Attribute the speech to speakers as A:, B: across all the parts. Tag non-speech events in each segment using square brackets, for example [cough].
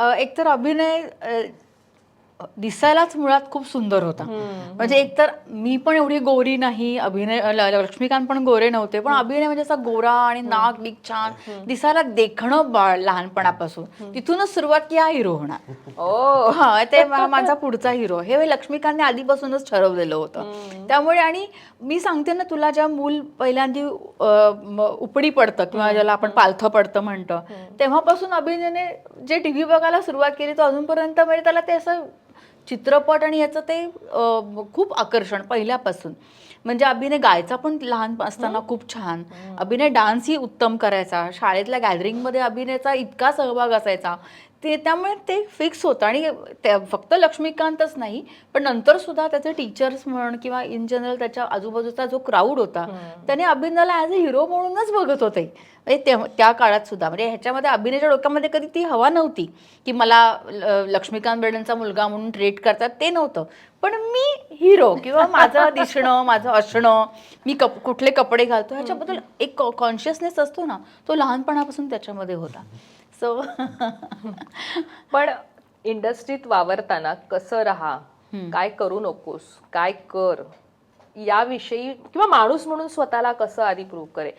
A: एकतर अभिनय दिसायलाच मुळात खूप सुंदर होता. म्हणजे एकतर मी पण एवढी गोरी नाही अभिनय लक्ष्मीकांत पण गोरे नव्हते पण अभिनय म्हणजे असा गोरा आणि नाक बिक छान दिसायला देखणं बाळ लहानपणापासून. तिथूनच सुरुवात की हा हिरो होणार.
B: ओ
A: हा ते माझा पुढचा हिरो. हे लक्ष्मीकांतने आधीपासूनच ठरवलेलं होतं. त्यामुळे आणि मी सांगते ना तुला ज्या मूल पहिल्यांदी उपडी पडतं किंवा ज्याला आपण पालथं पडतं म्हणतं तेव्हापासून अभिनयने जे टीव्ही बघायला सुरुवात केली तर अजूनपर्यंत म्हणजे त्याला ते असं चित्रपट आणि याचं ते अ, खूप आकर्षण पहिल्यापासून. म्हणजे अभिनय गायचा पण लहान असताना खूप छान. अभिनय डान्सही उत्तम करायचा. शाळेतल्या गॅदरिंगमध्ये अभिनयाचा इतका सहभाग असायचा. ते त्यामुळे ते फिक्स होतं. आणि त्या फक्त लक्ष्मीकांतच नाही पण नंतर सुद्धा त्याचे टीचर्स म्हण किंवा इन जनरल त्याच्या आजूबाजूचा जो क्राऊड होता त्याने अभिनयाला ॲज अ हिरो म्हणूनच बघत होते. म्हणजे त्या काळात सुद्धा. म्हणजे ह्याच्यामध्ये अभिनयाच्या डोक्यामध्ये कधी ती हवा नव्हती की मला लक्ष्मीकांत बेर्डेंचा मुलगा म्हणून ट्रेट करतात ते नव्हतं. पण मी हिरो किंवा माझं दिसणं माझं असणं मी कप कुठले कपडे घालतो ह्याच्याबद्दल एक कॉन्शियसनेस असतो ना तो लहानपणापासून त्याच्यामध्ये होता. सो
B: पण इंडस्ट्रीत वावरताना कसं राहा काय करू नकोस काय कर याविषयी किंवा माणूस म्हणून स्वतःला कसं आधी प्रूव्ह करे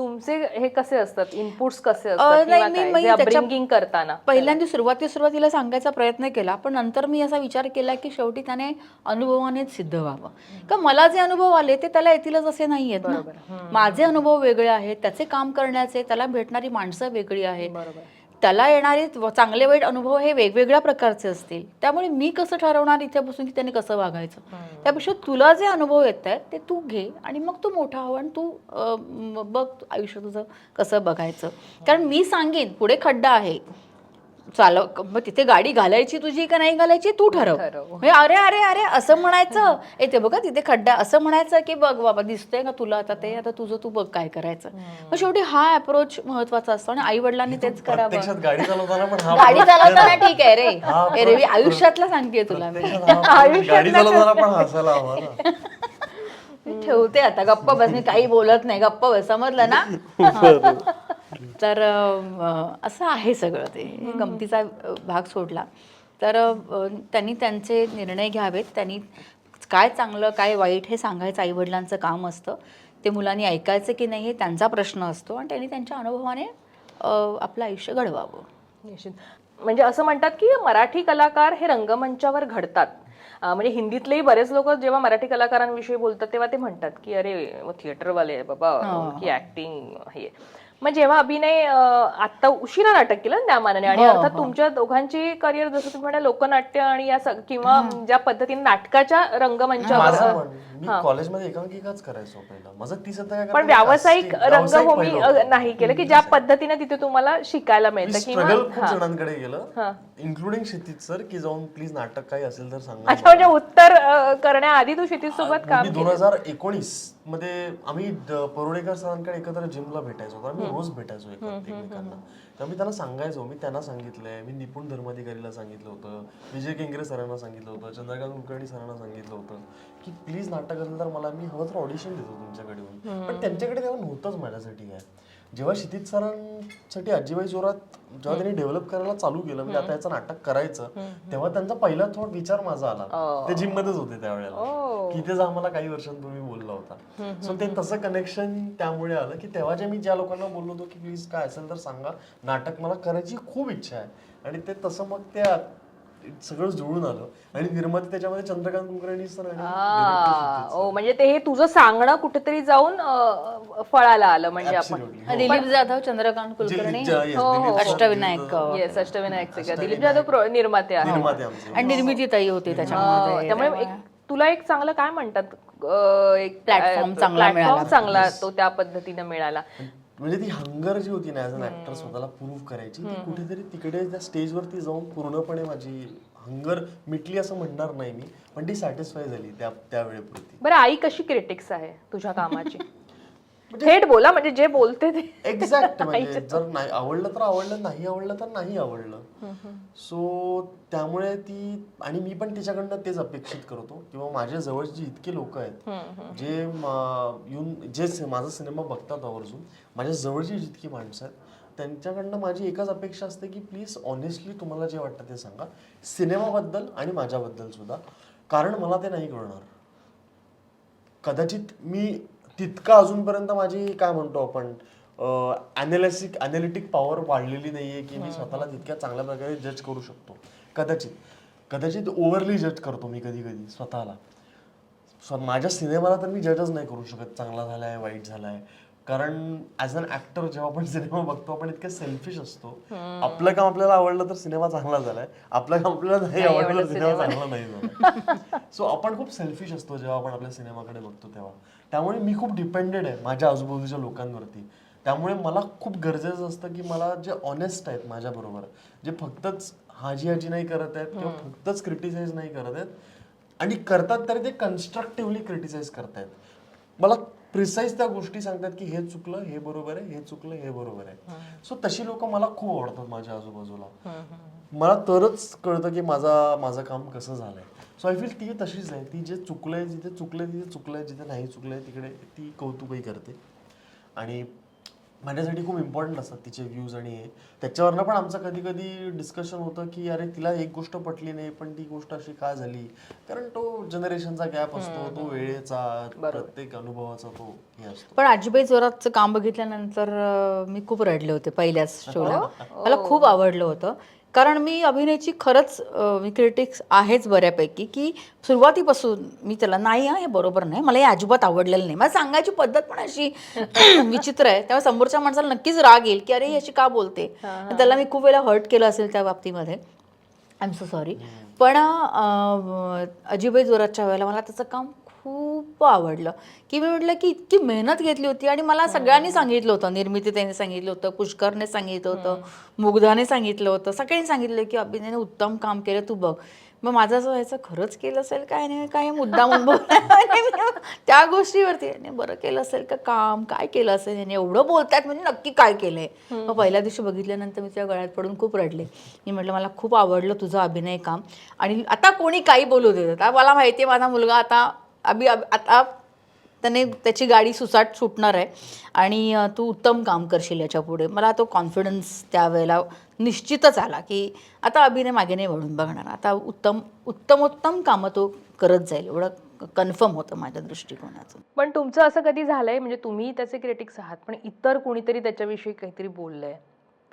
B: तुमचे हे कसे असतात? इनपुट्स कसे असतात?
A: नाही,
B: किंवा
A: मी-
B: काय?
A: मी
B: जे
A: त्याच्या-
B: upbringing करताना.
A: पहिल्यांदा सुरुवाती सुरुवातीला सांगायचा प्रयत्न केला पण नंतर मी असा विचार केला की शेवटी त्याने अनुभवानेच सिद्ध व्हावं. का मला जे अनुभव आले ते त्याला येतीलच असे नाही आहेत ना माझे अनुभव वेगळे आहेत त्याचे काम करण्याचे त्याला भेटणारी माणसं वेगळी आहेत.
B: बरोबर.
A: त्याला येणारे चांगले वाईट अनुभव हे वेगवेगळ्या प्रकारचे असतील. त्यामुळे मी कसं ठरवणार इथे बसून की त्याने कसं वागायचं? त्यापेक्षा तुला जे अनुभव येत आहेत ते तू घे आणि मग तू मोठा हो आणि तू बघ आयुष्य तुझं कसं बघायचं. कारण मी सांगेन पुढे खड्डा आहे. चालव मग तिथे गाडी घालायची तुझी का नाही घालायची? तू ठरव.
B: ठरव.
A: म्हणजे अरे अरे अरे असं म्हणायचं. ए ते बघा तिथे खड्डा. असं म्हणायचं की बघ बाबा दिसतंय का तुला आता ते आता तुझं तू बघ काय करायचं. मग शेवटी हा अप्रोच महत्त्वाचा असतो आणि आई वडिलांनी तेच करावं.
C: गाडी चालवताना पण हा
A: गाडी चालवताना [laughs] ठीक आहे रे.
C: हा,
A: ए रे मी आयुष्यातला सांगते तुला
C: हा
A: मी ठेवते आता गप्प बस. मी काही बोलत नाही गप्प बस. समजलं ना? [laughs] हा. तर असं आहे सगळं ते. गमतीचा भाग सोडला. तर त्यांनी त्यांचे निर्णय घ्यावेत. त्यांनी काय चांगलं काय वाईट हे सांगायचं आईवडिलांचं काम असतं. ते मुलांनी ऐकायचं की नाही हे त्यांचा प्रश्न असतो आणि त्यांनी त्यांच्या अनुभवाने आपलं आयुष्य घडवावं.
B: निश्चित. म्हणजे असं म्हणतात की मराठी कलाकार हे रंगमंचावर घडतात. म्हणजे हिंदीतलेही बरेच लोक जेव्हा मराठी कलाकारांविषयी बोलतात तेव्हा ते म्हणतात की अरे थिएटरवाले बाबा की ऍक्टिंग हे. मग जेव्हा अभिनय आता उशिरा नाटक केलं ना त्या मानाने आणि
A: हो,
B: अर्थात तुमच्या दोघांची करिअर जसं तुम्ही म्हणाल लोकनाट्य आणि या किंवा ज्या पद्धतीने नाटकाच्या रंगमंचावर
C: कॉलेजमध्ये एकांकिकाच करायचो पहिला. माझं ती सध्या काय
B: पण व्यावसायिक रंगभूमी. नाही केलं की ज्या पद्धतीने तिथे तुम्हाला शिकायला मिळतं किंवा हा.
C: जणांकडे
B: हा.
C: गेलं इन्क्लुडिंग क्षितिज सर की जाऊन प्लीज नाटक काही असेल तर सांगा
B: अच्छा म्हणजे उत्तर करण्याआधी तू क्षितिज सोबत काम
C: दोन हजार एकोणीसमध्ये आम्ही परुडेकर सरांकडे एकत्र जिमला भेटायचो. आम्ही रोज भेटायचो एक- एकमेकांना. तर मी त्यांना सांगायचो मी त्यांना सांगितलंय. मी निपुण धर्माधिकारीला सांगितलं होतं. विजय केंगरे सरांना सांगितलं होतं. चंद्रकांत कुलकर्णी सरांना सांगितलं होतं की प्लीज नाटक असेल तर मला मी हवं तर ऑडिशन देतो तुमच्याकडे पण त्यांच्याकडे तेव्हा नव्हतंच माझ्यासाठी काय. जेव्हा क्षितिज सरांसाठी आजीबाई जोरात जेव्हा त्यांनी डेव्हलप करायला चालू केलं म्हणजे आता याचं नाटक करायचं तेव्हा त्यांचा पहिला थोड विचार माझा आला. ते जिम मध्येच होते त्यावेळेला. की इथेच आम्हाला काही वर्षांपूर्वी बोलला होता. सो ते तसं कनेक्शन त्यामुळे आलं की तेव्हा जे मी ज्या लोकांना बोललो होतो की प्लीज काय असेल तर सांगा. नाटक मला करायची खूप इच्छा आहे. आणि ते तसं मग ते आ- सगळं जुळून आलं. आणि निर्माते त्याच्यामध्ये चंद्रकांत कुलकर्णी सर आणि director
B: आ, ओ म्हणजे ते हे तुझं सांगणं कुठेतरी जाऊन अं, फळाला आलं म्हणजे आपण.
C: Absolutely.
A: दिलीप जाधव चंद्रकांत कुलकर्णी.
C: जे- yes, Dilip sir,
A: Ashtavinayak
C: Dilip
B: yes Ashtavinayak सगळं. दिलीप जाधव प्रो- निर्माते आहे
C: निर्माते आमचे.
A: आणि निर्मिती ताई होती त्याच्यामध्ये
B: त्यामुळे एक तुला एक चांगलं काय म्हणतात? अं, एक
A: Platform चांगला मिळाला.
B: चांगला तो त्या पद्धतीने मिळाला.
C: म्हणजे ती हंगर जी होती ना ऍज अन ऍक्टर स्वतःला प्रूव्ह करायची ती कुठेतरी तिकडे त्या स्टेजवरती जाऊन पूर्णपणे माझी हंगर मिटली असं म्हणणार नाही मी पण ती सॅटिस्फाय झाली त्या त्यावेळेपुरती
B: बरं आई कशी क्रिटिक्स आहे तुझ्या कामाची? [laughs] थेट बोला म्हणजे जे बोलते ते.
C: एक्झॅक्ट म्हणजे जर नाही आवडलं तर आवडलं नाही आवडलं तर नाही आवडलं. सो त्यामुळे ती आणि मी पण तिच्याकडनं तेच अपेक्षित करतो किंवा माझ्या जवळचे जे इतके लोक आहेत जे येऊन जे माझा सिनेमा बघतात आवर्जून माझ्या जवळची जितकी माणसं आहेत त्यांच्याकडनं माझी एकच अपेक्षा असते की प्लीज ऑनेस्टली तुम्हाला जे वाटतं ते सांगा. सिनेमाबद्दल आणि माझ्याबद्दल सुद्धा. कारण मला ते नाही कळणार. कदाचित मी तितका अजूनपर्यंत माझी काय म्हणतो आपण अनालिसिक अनालिटिक पॉवर वाढलेली नाहीये की मी स्वतःला तितक्या चांगल्या प्रकारे जज करू शकतो. कदाचित कदाचित ओव्हरली जज करतो मी कधी कधी स्वतःला. स्व- माझ्या सिनेमाला तर मी जजच नाही करू शकत चांगला झालाय वाईट झालाय. कारण ॲज अन ऍक्टर जेव्हा आपण सिनेमा बघतो आपण इतके सेल्फिश असतो. आपलं काम आपल्याला आवडलं तर सिनेमा चांगला झालाय. आपलं काम आपल्याला नाही आवडलं तर सिनेमा चांगला नाही झाला सो [laughs] आपण खूप सेल्फिश असतो जेव्हा आपण आपल्या सिनेमाकडे बघतो तेव्हा. त्यामुळे मी खूप डिपेंडेड आहे माझ्या आजूबाजूच्या लोकांवरती. त्यामुळे मला खूप गरजेचं असतं की मला जे ऑनेस्ट आहेत माझ्याबरोबर जे फक्तच हाजी हाजी नाही करत आहेत किंवा फक्तच क्रिटिसाइज नाही करत आहेत आणि करतात तरी ते कन्स्ट्रक्टिव्हली क्रिटिसाइज करतायत. मला प्रिसाईज त्या गोष्टी सांगतात की हे चुकलं हे बरोबर आहे हे चुकलं हे बरोबर आहे. सो तशी लोक मला खूप आवडतात माझ्या आजूबाजूला. मला तरच कळतं की माझा माझं काम कसं झालंय. सो आय फील ती तशीच आहे. ती जे चुकलंय जिथे चुकलंय तिथे चुकलंय जिथे नाही चुकलंय तिकडे ती कौतुकही करते. आणि माझ्यासाठी खूप इम्पॉर्टंट असतात तिचे व्ह्यूज आणि हे. त्याच्यावरनं पण आमचं कधी कधी डिस्कशन होतं की अरे तिला एक गोष्ट पटली नाही पण ती गोष्ट अशी का झाली? कारण तो जनरेशनचा गॅप असतो तो वेळेचा प्रत्येक अनुभवाचा तो हे असतो.
A: पण आजीबाई जोरातचं काम बघितल्यानंतर मी खूप रडले होते पहिल्याच [laughs] शोला मला खूप आवडलं होतं. कारण मी अभिनयाची खरंच मी क्रिटिक्स आहेच बऱ्यापैकी की सुरुवातीपासून मी त्याला नाही हा हे बरोबर नाही मला हे अजिबात आवडलेलं नाही. मला सांगायची पद्धत पण अशी [laughs] विचित्र आहे. त्यामुळे समोरच्या माणसाला नक्कीच राग येईल की अरे अशी का बोलते? त्याला मी खूप वेळा हर्ट केलं असेल त्या बाबतीमध्ये. आय एम सो सॉरी पण अजिबाई जोराच्या वेळेला मला त्याचं काम खूप आवडलं. की मी म्हटलं की इतकी मेहनत घेतली होती आणि मला सगळ्यांनी सांगितलं होतं. निर्मितीताईने सांगितलं होतं पुष्करने सांगितलं होतं मुग्धाने सांगितलं होतं. सगळ्यांनी सांगितलं की अभिनयने उत्तम काम केलं तू बघ. मग माझं असं व्हायचं खरंच केलं असेल काय नाही काय मुद्दा म्हणून [laughs] त्या गोष्टीवरती याने बरं केलं असेल का काम? काय केलं असेल? याने एवढं बोलतात म्हणजे नक्की काय केलंय? मग पहिल्या दिवशी बघितल्यानंतर मी त्या गळ्यात पडून खूप रडले. मी म्हटलं मला खूप आवडलं तुझं अभिनय काम. आणि आता कोणी काही बोलू देत आता मला माहिती आहे माझा मुलगा आता अभि आता त्याने त्याची गाडी सुसाट सुटणार आहे आणि तू उत्तम काम करशील याच्यापुढे. मला तो कॉन्फिडन्स त्यावेळेला निश्चितच आला की आता अभिनय मागे नाही वळून बघणार. आता उत्तम उत्तम उत्तम कामं तो करत जाईल. एवढं कन्फर्म होतं माझ्या दृष्टिकोनातून.
B: पण तुमचं असं कधी झालंय? म्हणजे तुम्ही त्याचे क्रिटिक्स आहात पण इतर कोणीतरी त्याच्याविषयी काहीतरी बोललंय.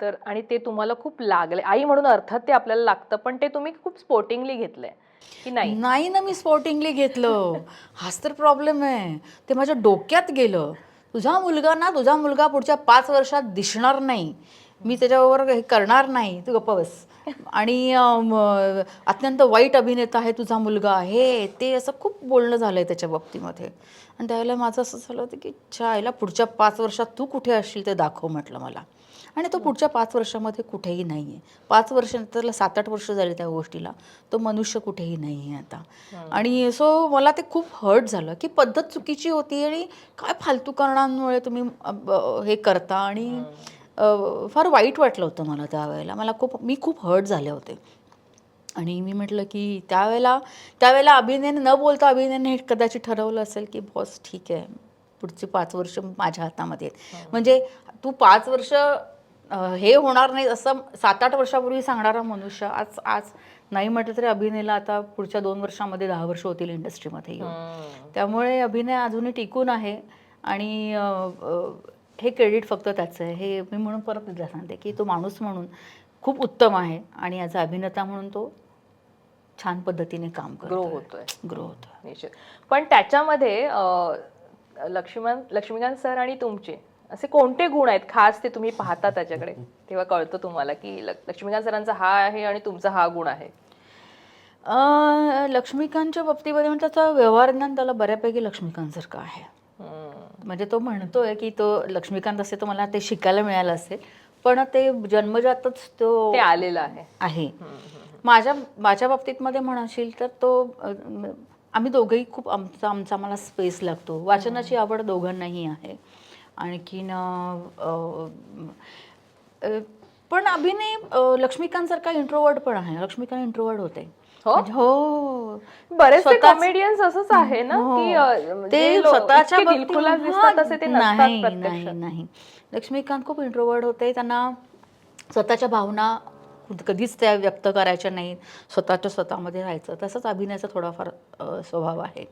B: तर आणि ते तुम्हाला खूप लागले. आई म्हणून अर्थात ते आपल्याला लागतं पण ते तुम्ही खूप स्पोर्टिंगली घेतलंय. की नाही?
A: नाही ना मी स्पोर्टिंगली घेतलं. हाच तर प्रॉब्लेम आहे. ते माझ्या डोक्यात गेलं. तुझा मुलगा ना तुझा मुलगा पुढच्या पाच वर्षात दिसणार नाही. मी त्याच्याबरोबर हे करणार नाही. तू गप्प बस. आणि अत्यंत वाईट अभिनेता आहे तुझा मुलगा. आहे ते असं खूप बोलणं झालंय त्याच्या बाबतीमध्ये. आणि त्यावेळेला माझं असं झालं होतं की चायला पुढच्या पाच वर्षात तू कुठे असशील ते दाखव म्हटलं मला. आणि तो पुढच्या पाच वर्षामध्ये कुठेही नाही आहे पाच वर्ष त्याला सात आठ वर्ष झाली त्या गोष्टीला. तो मनुष्य कुठेही नाही आहे आता आणि सो मला ते खूप हर्ट झालं की पद्धत चुकीची होती आणि काय फालतू कारणांमुळे तुम्ही हे करता आणि फार वाईट वाटलं होतं मला त्यावेळेला. मला खूप मी खूप हर्ट झाले होते. आणि मी म्हटलं की त्यावेळेला त्यावेळेला अभिनयने न बोलता अभिनयने हे कदाचित ठरवलं असेल की बॉस ठीक आहे. पुढची पाच वर्ष माझ्या हातामध्ये आहेत. म्हणजे तू पाच वर्ष हे होणार नाही असं सात आठ वर्षापूर्वी सांगणारा मनुष्य आज आज नाही म्हटलं तरी अभिनयला आता पुढच्या दोन वर्षामध्ये दहा वर्ष होतील इंडस्ट्रीमध्ये येऊन. त्यामुळे अभिनय अजूनही टिकून आहे आणि हे क्रेडिट फक्त त्याचं आहे. हे मी म्हणून परत तुला सांगते की तो माणूस म्हणून खूप उत्तम आहे आणि अ अभिनेता म्हणून तो छान पद्धतीने काम
B: ग्रो होतोय.
A: ग्रो होतो
B: निश्चित. पण त्याच्यामध्ये लक्ष्मण लक्ष्मीकांत सर आणि तुमचे असे कोणते गुण आहेत? खास ते तुम्ही पाहता त्याच्याकडे. तेव्हा कळतं तुम्हाला की लक- लक्ष्मीकांत सरांचा हा आहे आणि तुमचा हा गुण आहे.
A: लक्ष्मीकांतच्या बाबतीमध्ये म्हणजे त्याचं व्यवहार ज्ञान त्याला बऱ्यापैकी लक्ष्मीकांतसारखं आहे.
B: हम्म.
A: म्हणजे तो म्हणतोय की तो लक्ष्मीकांत असे तो मला ते शिकायला मिळालं असेल. पण ते जन्मजातच तो
B: ते आलेलं आहे.
A: आहे. माझ्या माझ्या बाबतीत मध्ये म्हणाशील तर तो आम्ही दोघंही खूप आमचा आमचा आम्हाला स्पेस लागतो. वाचनाची आवड दोघांनाही आहे. आणखीन पण अभिनय अ, लक्ष्मीकांतसारखा इंट्रोवर्ड पण आहे लक्ष्मीकांत इंट्रोवर्ड होते.
B: हो?
A: म्हणजे हो.
B: बरेचसे कॉमेडियन्स असंच आहे ना
A: हो.
B: की अं,
A: ते स्वतःच्या
B: दिसतात तसे ते
A: नाही नाही नाही. लक्ष्मीकांत खूप इंट्रोवर्ड होते. त्यांना स्वतःच्या भावना कधीच त्या व्यक्त करायच्या नाहीत. स्वतःच्या स्वतःमध्ये राहायचं. तसंच अभिनयाचा थोडाफार स्वभाव आहे.